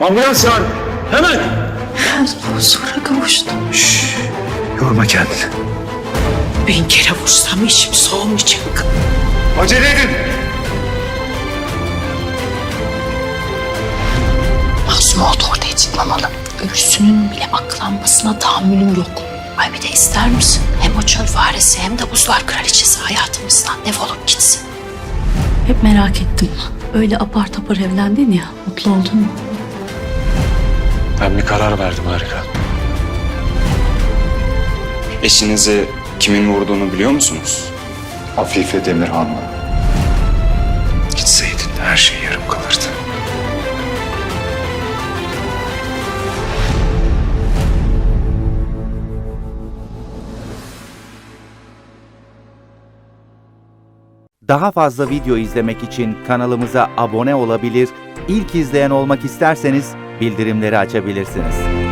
Ambulans çağır. Hemen. Huzura kavuştum. Yorma kendini. Bin kere vursam içim soğumayacak. Acele edin. Masum oldu ortaya çıkmamalı. Ölüsünün bile aklanmasına tahammülüm yok. Ay bir de ister misin? Hem o çöl faresi hem de buzlar kraliçesi hayatımızdan defolup gitsin. Hep merak ettim. Öyle apar topar evlendin ya, mutlu oldun mu? Ben bir karar verdim harika. Eşinizi kimin vurduğunu biliyor musunuz? Afife Demirhan'la. Gitseydin her şey yarım kalırdı. Daha fazla video izlemek için kanalımıza abone olabilir, ilk izleyen olmak isterseniz bildirimleri açabilirsiniz.